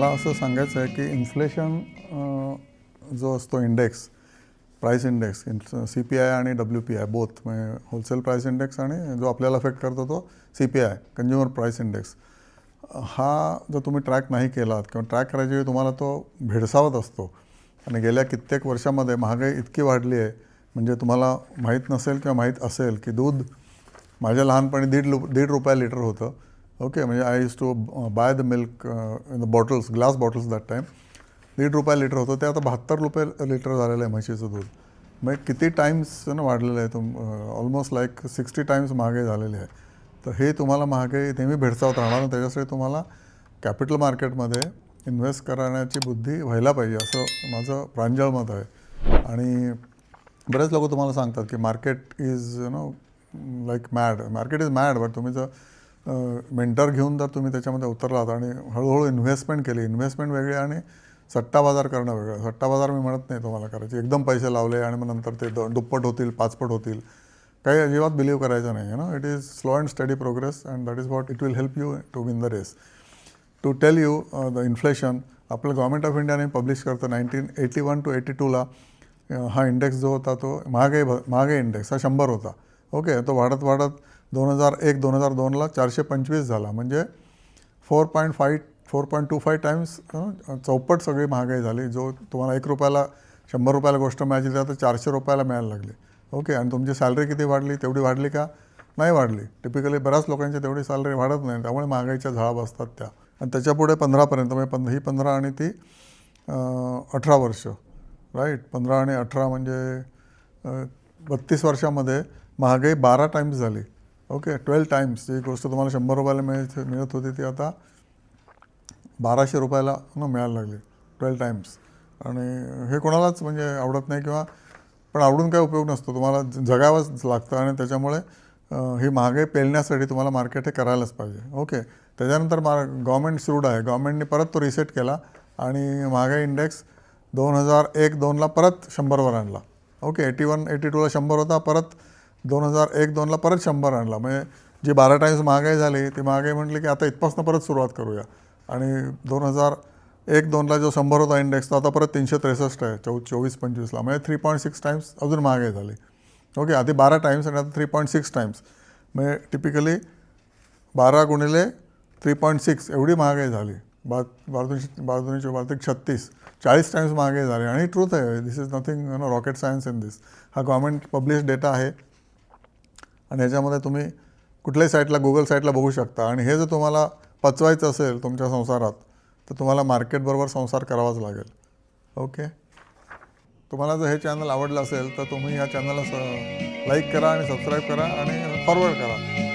मला असं सांगायचं आहे की इन्फ्लेशन जो असतो index price index C P I आणि डब्ल्यू पी आय बोथ म्हणजे होलसेल प्राईस इंडेक्स आणि जो आपल्याला अफेक्ट करतो तो C P I consumer price index हा जर तुम्ही ट्रॅक नाही केलात किंवा ट्रॅक करायच्या वेळी तुम्हाला तो भेडसावत असतो. आणि गेल्या कित्येक वर्षामध्ये महागाई इतकी वाढली आहे म्हणजे तुम्हाला माहीत नसेल किंवा माहीत असेल की दूध माझ्या लहानपणी दीड लु दीड रुपया लिटर होतं. ओके म्हणजे I use to buy the milk in the bottles glass bottles that time दीड रुपये लिटर होतं ते आता बहात्तर रुपये लिटर झालेलं आहे म्हशीचं दूध. मग किती टाईम्स ना वाढलेलं आहे तुम ऑलमोस्ट लाईक सिक्स्टी टाईम्स महागाई झालेली आहे. तर हे तुम्हाला महागाई नेहमी भेडसावत राहणार त्याच्यासाठी तुम्हाला कॅपिटल मार्केटमध्ये इन्व्हेस्ट करण्याची बुद्धी व्हायला पाहिजे असं माझं प्रांजळ मत आहे. आणि बरेच लोक तुम्हाला सांगतात की market is you know like mad market is mad but तुम्ही जर मेंटर घेऊन जर तुम्ही त्याच्यामध्ये उतरलात आणि हळूहळू इन्व्हेस्टमेंट केली इन्व्हेस्टमेंट वेगळी आणि सट्टा बाजार करणं वेगळं. सट्टा बाजार मी म्हणत नाही तुम्हाला करायची एकदम पैसे लावले आणि मग नंतर ते द- दुप्पट होतील पाचपट होतील. काही अजिबात बिलीव्ह करायचं नाही you know it is slow and study progress and that is what it will help you to win the race to tell you the inflation आपलं गव्हर्मेंट ऑफ इंडियाने पब्लिश करतं nineteen eighty one two eighty टूला हा index जो होता तो महागाई महागाई index हा शंभर होता. ओके तो वाढत वाढत दोन हजार एक दोन हजार दोनला चारशे पंचवीस झाला. म्हणजे four point five four point two five times चौपट सगळी महागाई झाली. जो तुम्हाला एक रुपयाला शंभर रुपयाला गोष्ट मिळायची तर चारशे रुपयाला मिळायला लागली. ओके आणि तुमची सॅलरी किती वाढली? तेवढी वाढली का? नाही वाढली. टिपिकली बऱ्याच लोकांची तेवढी सॅलरी वाढत नाही त्यामुळे महागाईच्या झळा बसतात त्या. आणि त्याच्यापुढे पंधरापर्यंत म्हणजे पंध ही पंधरा आणि ती अठरा वर्ष. राईट पंधरा आणि अठरा म्हणजे बत्तीस वर्षामध्ये महागाई बारा टाईम्स झाली. ओके ट्वेल्व टाईम्स जी गोष्ट तुम्हाला शंभर रुपयाला मिळत मिळत होती ती आता बाराशे रुपयाला न मिळायला लागली. ट्वेल्व टाईम्स आणि हे कोणालाच म्हणजे आवडत नाही किंवा पण आवडून काय उपयोग नसतो. तुम्हाला जगावंच लागतं आणि त्याच्यामुळे हे ही महागाई पेलण्यासाठी तुम्हाला मार्केट हे करायलाच पाहिजे. ओके त्याच्यानंतर मार गव्हर्मेंट सूड आहे. गव्हर्मेंटने परत तो रिसेट केला आणि महागाई इंडेक्स दोन हजार एक दोनला परत शंभरवर आणला. ओके एटी वन एटी टूला शंभर होता परत दोन हजार एक दोनला परत शंभर आणला. म्हणजे जी बारा टाईम्स महागाई झाली ती महागाई म्हटली की आता इथपासून परत सुरुवात करूया. आणि दोन हजार एक दोनला जो शंभर होता इंडेक्स तो आता परत तीनशे त्रेसष्ट आहे चौ चोवीस पंचवीसला म्हणजे थ्री पॉईंट सिक्स टाईम्स अजून महागाई झाली. ओके आधी बारा टाईम्स आणि आता थ्री पॉईंट सिक्स टाईम्स म्हणजे टिपिकली बारा गुणिले थ्री पॉईंट सिक्स एवढी महागाई झाली. बा बारदोनशे बारदोनशे बारतिक छत्तीस चाळीस टाईम्स महागाई झाली. आणि ट्रूथ आहे this is nothing you know rocket science in this हा गव्हर्मेंट पब्लिश डेटा आहे. आणि ह्याच्यामध्ये तुम्ही कुठल्याही साईटला गुगल साईटला बघू शकता. आणि हे जर तुम्हाला पचवायचं असेल तुमच्या संसारात तर तुम्हाला मार्केटबरोबर संसार करावाच लागेल. ओके तुम्हाला जर हे चॅनल आवडलं असेल तर तुम्ही या चॅनलला स लाईक करा आणि सबस्क्राईब करा आणि फॉरवर्ड करा.